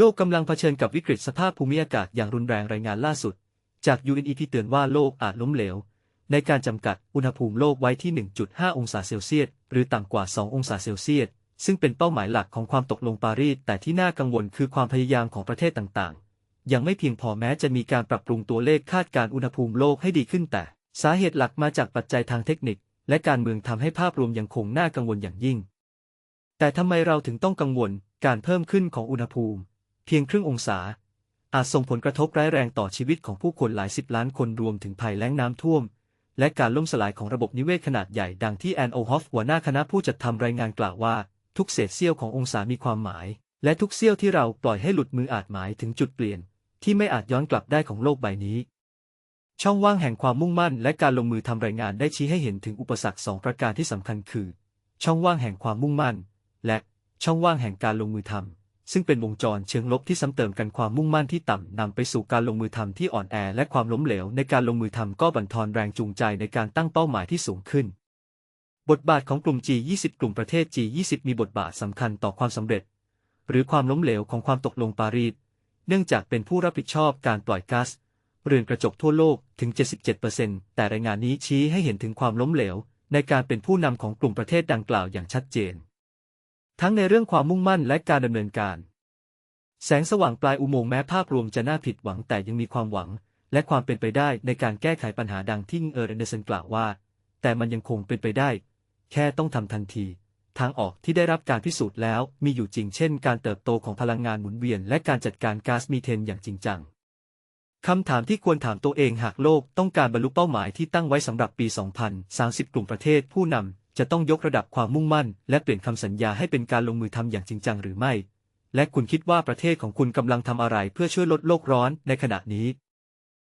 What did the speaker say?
โลกกำลังเผชิญกับวิกฤตสภาพภูมิอากาศอย่างรุนแรงรายงานล่าสุด จาก UNEP เตือนว่าโลกอาจล้มเหลว ในการจำกัดอุณหภูมิโลกไว้ที่ 1.5 องศาเซลเซียส หรือต่ำกว่า 2 องศาเซลเซียส ซึ่งเป็นเป้าหมายหลักของความตกลงปารีส แต่ที่น่ากังวลคือความพยายามของประเทศต่างๆ ยังไม่เพียงพอแม้จะมีการปรับปรุงตัวเลขคาดการอุณหภูมิโลกให้ดีขึ้น แต่สาเหตุหลักมาจากปัจจัยทางเทคนิค และการเมืองทำให้ภาพรวมยังคงน่ากังวลอย่างยิ่ง แต่ทำไมเราถึงต้องกังวลการเพิ่มขึ้นของอุณหภูมิ เพียงครึ่งองศา อาจส่งผลกระทบร้ายแรงต่อชีวิตของผู้คนหลายสิบล้านคนรวมถึงภัยแล้งน้ำท่วม และการล่มสลายของระบบนิเวศขนาดใหญ่ดังที่แอนโอฮอฟหัวหน้าคณะผู้จัดทำรายงานกล่าวว่า ทุกเศษเสี้ยวขององศามีความหมาย และทุกเสี้ยวที่เราปล่อยให้หลุดมืออาจหมายถึงจุดเปลี่ยน ที่ไม่อาจย้อนกลับได้ของโลกใบนี้ ช่องว่างแห่งความมุ่งมั่น และการลงมือทำรายงานได้ชี้ให้เห็นถึงอุปสรรคสองประการที่สำคัญคือ ช่องว่างแห่งความมุ่งมั่น และช่องว่างแห่งการลงมือทำ ซึ่งเป็นวงจรเชิงลบที่ซ้ำเติมกันความมุ่งมั่นที่ต่ำนำไปสู่การลงมือทำที่อ่อนแอและความล้มเหลว ในการลงมือทำก็บั่นทอนแรงจูงใจในการตั้งเป้าหมายที่สูงขึ้น บทบาทของกลุ่ม G20 กลุ่มประเทศ G20 มีบทบาทสำคัญต่อความสำเร็จ หรือความล้มเหลวของความตกลงปารีสเนื่องจากเป็นผู้รับผิดชอบการปล่อยก๊าซเรือนกระจกทั่วโลกถึง 77%แต่รายงานนี้ชี้ให้เห็นถึงความล้มเหลว ในการเป็นผู้นำของกลุ่มประเทศดังกล่าวอย่างชัดเจน ทั้งในเรื่องความมุ่งมั่นและการดำเนินการ แสงสว่างปลายอุโมงค์แม้ภาพรวมจะน่าผิดหวังแต่ยังมีความหวัง และความเป็นไปได้ในการแก้ไขปัญหาดังที่เออร์เรนเดสันกล่าวว่า แต่มันยังคงเป็นไปได้ แค่ต้องทำทันที ทางออกที่ได้รับการพิสูจน์แล้วมีอยู่จริงเช่น การเติบโตของพลังงานหมุนเวียน และการจัดการก๊าซมีเทนอย่างจริงจังคำถามที่ควรถามตัวเองหากโลกต้องการบรรลุเป้าหมายที่ตั้งไว้สำหรับปี 2030 กลุ่มประเทศผู้นำ จะต้องยกระดับความมุ่งมั่น และเปลี่ยนคำสัญญาให้เป็นการลงมือทำอย่างจริงจังหรือไม่ และคุณคิดว่าประเทศของคุณกำลังทำอะไรเพื่อช่วยลดโลกร้อนในขณะนี้